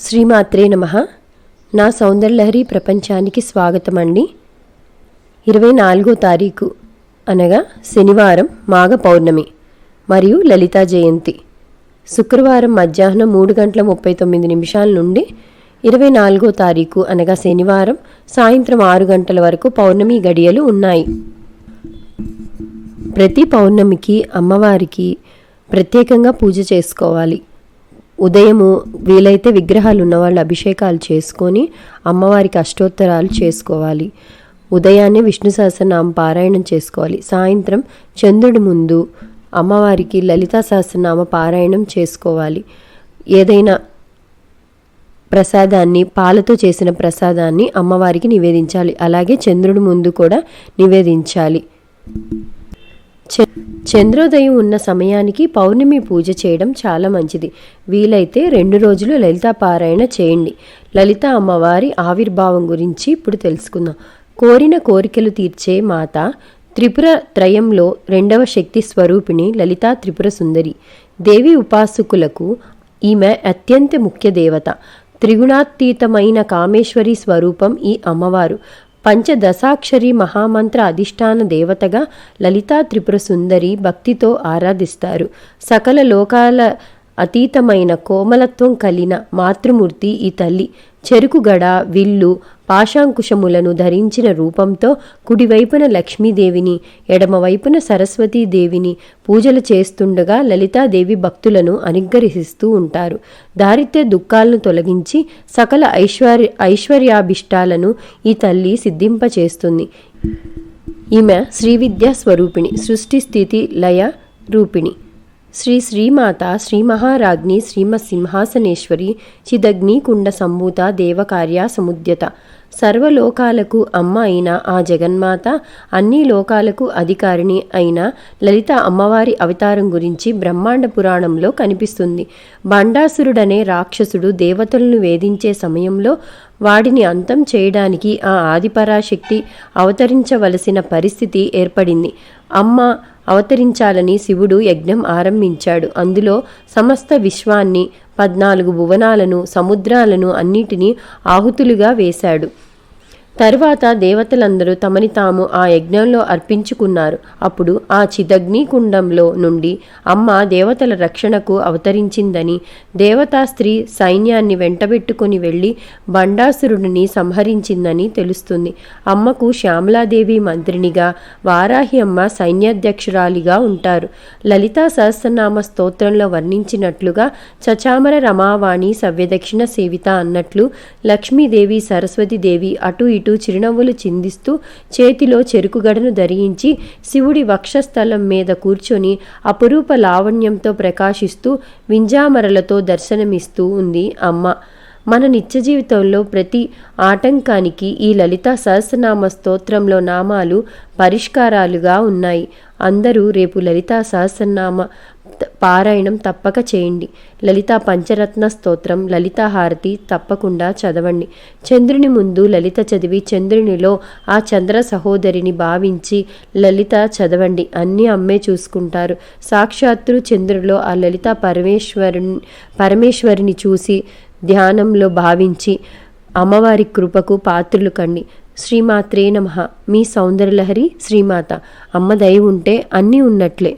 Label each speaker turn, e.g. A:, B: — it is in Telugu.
A: శ్రీమాత్రే నమ. నా సౌందర్యలహరి ప్రపంచానికి స్వాగతం అండి ఇరవై నాలుగో తారీఖు అనగా శనివారం మాఘ పౌర్ణమి మరియు లలితా జయంతి. శుక్రవారం మధ్యాహ్నం మూడు గంటల ముప్పై తొమ్మిది నిమిషాల నుండి ఇరవై నాలుగో తారీఖు అనగా శనివారం సాయంత్రం ఆరు గంటల వరకు పౌర్ణమి గడియలు ఉన్నాయి. ప్రతి పౌర్ణమికి అమ్మవారికి ప్రత్యేకంగా పూజ చేసుకోవాలి. ఉదయము వీలైతే విగ్రహాలు ఉన్నవాళ్ళు అభిషేకాలు చేసుకొని అమ్మవారికి అష్టోత్తరాలు చేసుకోవాలి. ఉదయాన్నే విష్ణు సహస్రనామం పారాయణం చేసుకోవాలి. సాయంత్రం చంద్రుడి ముందు అమ్మవారికి లలితా సహస్రనామ పారాయణం చేసుకోవాలి. ఏదైనా ప్రసాదాన్ని పాలతో చేసిన ప్రసాదాన్ని అమ్మవారికి నివేదించాలి. అలాగే చంద్రుడి ముందు కూడా నివేదించాలి. చంద్రోదయం ఉన్న సమయానికి పౌర్ణమి పూజ చేయడం చాలా మంచిది. వీలైతే రెండు రోజులు లలితా పారాయణ చేయండి. లలిత అమ్మవారి ఆవిర్భావం గురించి ఇప్పుడు తెలుసుకుందాం. కోరిన కోరికలు తీర్చే మాత త్రిపుర త్రయంలో రెండవ శక్తి స్వరూపిణి లలితా త్రిపుర సుందరి. దేవి ఉపాసకులకు ఈమె అత్యంత ముఖ్య దేవత. త్రిగుణాతీతమైన కామేశ్వరి స్వరూపం ఈ అమ్మవారు. పంచదశాక్షరి మహామంత్ర అధిష్టాన దేవతగా లలితా త్రిపుర సుందరి భక్తితో ఆరాధిస్తారు. సకల లోకాల అతీతమైన కోమలత్వం కలిగిన మాతృమూర్తి ఈ తల్లి. చెరుకుగడ విల్లు పాశాంకుశములను ధరించిన రూపంతో కుడివైపున లక్ష్మీదేవిని ఎడమవైపున సరస్వతీదేవిని పూజలు చేస్తుండగా లలితాదేవి భక్తులను అనుగ్రహిస్తూ ఉంటారు. దారిద్ర్య దుఃఖాలను తొలగించి సకల ఐశ్వర్య ఐశ్వర్యాభిష్టాలను ఈ తల్లి సిద్ధింపచేస్తుంది. ఈమె శ్రీవిద్యా స్వరూపిణి సృష్టి స్థితి లయ రూపిణి. శ్రీ శ్రీమాత శ్రీ మహారాజ్ని శ్రీమ సింహాసనేశ్వరి చిదగ్ని కుండ సంభూత దేవకార్య సముద్యత. సర్వలోకాలకు అమ్మ అయిన ఆ జగన్మాత అన్ని లోకాలకు అధికారిణి అయిన లలిత అమ్మవారి అవతారం గురించి బ్రహ్మాండ పురాణంలో కనిపిస్తుంది. బండాసురుడనే రాక్షసుడు దేవతలను వేధించే సమయంలో వాడిని అంతం చేయడానికి ఆ ఆదిపరాశక్తి అవతరించవలసిన పరిస్థితి ఏర్పడింది. అమ్మ అవతరించాలని శివుడు యజ్ఞం ఆరంభించాడు. అందులో సమస్త విశ్వాన్ని పద్నాలుగు భువనాలను సముద్రాలను అన్నిటినీ ఆహుతులుగా వేశాడు. తరువాత దేవతలందరూ తమని తాము ఆ యజ్ఞంలో అర్పించుకున్నారు. అప్పుడు ఆ చిదగ్ని కుండంలో నుండి అమ్మ దేవతల రక్షణకు అవతరించిందని దేవతా స్త్రీ సైన్యాన్ని వెంటబెట్టుకుని వెళ్ళి బండాసురుడిని సంహరించిందని తెలుస్తుంది. అమ్మకు శ్యామలాదేవి మంత్రినిగా వారాహి అమ్మ సైన్యాధ్యక్షురాలిగా ఉంటారు. లలితా సహస్రనామ స్తోత్రంలో వర్ణించినట్లుగా చచామర రమావాణి సవ్యదక్షిణ సేవిత అన్నట్లు లక్ష్మీదేవి సరస్వతీదేవి అటు ఇటు చిరునవ్వులు చిందిస్తూ చేతిలో చెరుకుగడను ధరించి శివుడి వక్షస్థలం మీద కూర్చొని అపురూప లావణ్యంతో ప్రకాశిస్తూ వింజామరలతో దర్శనమిస్తూ ఉంది అమ్మ. మన నిత్య జీవితంలో ప్రతి ఆటంకానికి ఈ లలిత సహస్రనామ స్తోత్రంలో నామాలు పరిష్కారాలుగా ఉన్నాయి. అందరూ రేపు లలితా సహస్రనామ పారాయణం తప్పక చేయండి. లలితా పంచరత్న స్తోత్రం లలితా హారతి తప్పకుండా చదవండి. చంద్రుని ముందు లలిత చదివి చంద్రునిలో ఆ చంద్ర సహోదరిని భావించి లలిత చదవండి. అన్నీ అమ్మే చూసుకుంటారు. సాక్షాత్తు చంద్రులో ఆ లలిత పరమేశ్వరుని పరమేశ్వరిని చూసి ధ్యానంలో భావించి అమ్మవారి కృపకు పాత్రులు కండి. శ్రీమాత్రే నమ. మీ సౌందర్యలహరి శ్రీమాత. అమ్మ దయ ఉంటే అన్నీ ఉన్నట్లే.